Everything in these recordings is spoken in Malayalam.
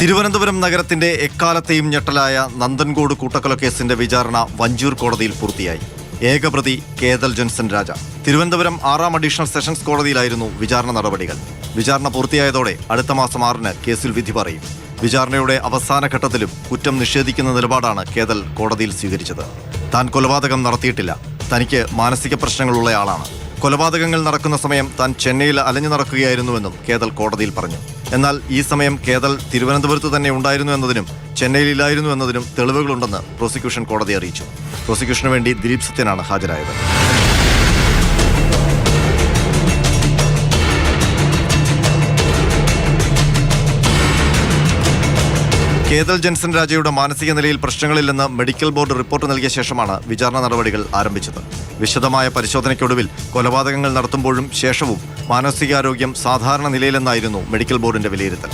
തിരുവനന്തപുരം നഗരത്തിന്റെ എക്കാലത്തെയും ഞെട്ടലായ നന്ദൻകോട് കൂട്ടക്കൊലക്കേസിന്റെ വിചാരണ വഞ്ചൂർ കോടതിയിൽ പൂർത്തിയായി. ഏകപ്രതി കേതൽ ജോൺസൺ രാജ. തിരുവനന്തപുരം ആറാം അഡീഷണൽ സെഷൻസ് കോടതിയിലായിരുന്നു വിചാരണ നടപടികൾ. വിചാരണ പൂർത്തിയായതോടെ അടുത്ത മാസം ആറിന് കേസിൽ വിധി പറയും. വിചാരണയുടെ അവസാന ഘട്ടത്തിലും കുറ്റം നിഷേധിക്കുന്ന നിലപാടാണ് കേതൽ കോടതിയിൽ സ്വീകരിച്ചത്. താൻ കൊലപാതകം നടത്തിയിട്ടില്ല. തനിക്ക് മാനസിക പ്രശ്നങ്ങളുള്ളയാളാണ് കൊലപാതകങ്ങൾ നടക്കുന്ന സമയം താൻ ചെന്നൈയിൽ അലഞ്ഞു നടക്കുകയായിരുന്നുവെന്നും കേതൽ കോടതിയിൽ പറഞ്ഞു. എന്നാൽ ഈ സമയം കേതൽ തിരുവനന്തപുരത്ത് തന്നെ ഉണ്ടായിരുന്നു എന്നതിനും ചെന്നൈയിൽ ഇല്ലായിരുന്നു എന്നതിനും തെളിവുകളുണ്ടെന്ന് പ്രോസിക്യൂഷൻ കോടതി അറിയിച്ചു. പ്രോസിക്യൂഷന് വേണ്ടി ദിലീപ് സത്യനാണ് ഹാജരായത്. കേതൽ ജൻസൺ രാജയുടെ മാനസിക നിലയിൽ പ്രശ്നങ്ങളില്ലെന്ന് മെഡിക്കൽ ബോർഡ് റിപ്പോർട്ട് നൽകിയ ശേഷമാണ് വിചാരണ നടപടികൾ ആരംഭിച്ചത്. വിശദമായ പരിശോധനയ്ക്കൊടുവിൽ കൊലപാതകങ്ങൾ നടത്തുമ്പോഴും ശേഷവും മാനസികാരോഗ്യം സാധാരണ നിലയിലെന്നായിരുന്നു മെഡിക്കൽ ബോർഡിന്റെ വിലയിരുത്തൽ.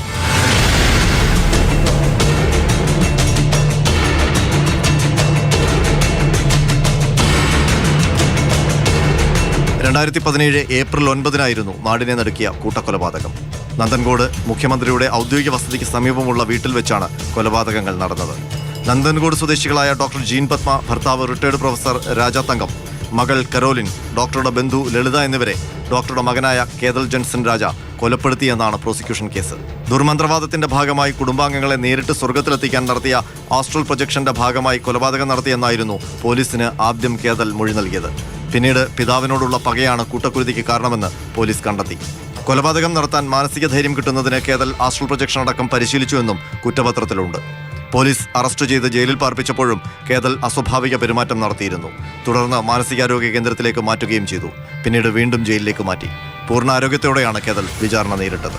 രണ്ടായിരത്തി പതിനേഴ് ഏപ്രിൽ ഒൻപതിനായിരുന്നു നാടിനെ നടുക്കിയ കൂട്ടക്കൊലപാതകം. നന്ദൻകോട് മുഖ്യമന്ത്രിയുടെ ഔദ്യോഗിക വസതിക്ക് സമീപമുള്ള വീട്ടിൽ വെച്ചാണ് കൊലപാതകങ്ങൾ നടന്നത്. നന്ദൻകോട് സ്വദേശികളായ ഡോക്ടർ ജീൻ പത്മ ഭർത്താവ് റിട്ടയർഡ് പ്രൊഫസർ രാജ തങ്കം മകൾ കരോലിൻ ഡോക്ടറുടെ ബന്ധു ലളിത എന്നിവരെ ഡോക്ടറുടെ മകനായ കേതൽ ജൻസൺ രാജ കൊലപ്പെടുത്തിയെന്നാണ് പ്രോസിക്യൂഷൻ കേസ്. ദുർമന്ത്രവാദത്തിന്റെ ഭാഗമായി കുടുംബാംഗങ്ങളെ നേരിട്ട് സ്വർഗത്തിലെത്തിക്കാൻ നടത്തിയ ആസ്ട്രൽ പ്രൊജക്ഷന്റെ ഭാഗമായി കൊലപാതകം നടത്തിയെന്നായിരുന്നു പോലീസിന് ആദ്യം കേതൽ മൊഴി നൽകിയത്. പിന്നീട് പിതാവിനോടുള്ള പകയാണ് കൂട്ടക്കുരുതിക്ക് കാരണമെന്ന് പോലീസ് കണ്ടെത്തി. കൊലപാതകം നടത്താൻ മാനസിക ധൈര്യം കിട്ടുന്നതിന് കേതൽ ആസ്ട്രൽ പ്രൊജക്ഷൻ അടക്കം പരിശീലിച്ചുവെന്നും കുറ്റപത്രത്തിലുണ്ട്. പോലീസ് അറസ്റ്റ് ചെയ്ത് ജയിലിൽ പാർപ്പിച്ചപ്പോഴും കേതൽ അസ്വാഭാവിക പെരുമാറ്റം നടത്തിയിരുന്നു. തുടർന്ന് മാനസികാരോഗ്യ കേന്ദ്രത്തിലേക്ക് മാറ്റുകയും ചെയ്തു. പിന്നീട് വീണ്ടും ജയിലിലേക്ക് മാറ്റി. പൂർണ ആരോഗ്യത്തോടെയാണ് കേതൽ വിചാരണ നേരിട്ടത്.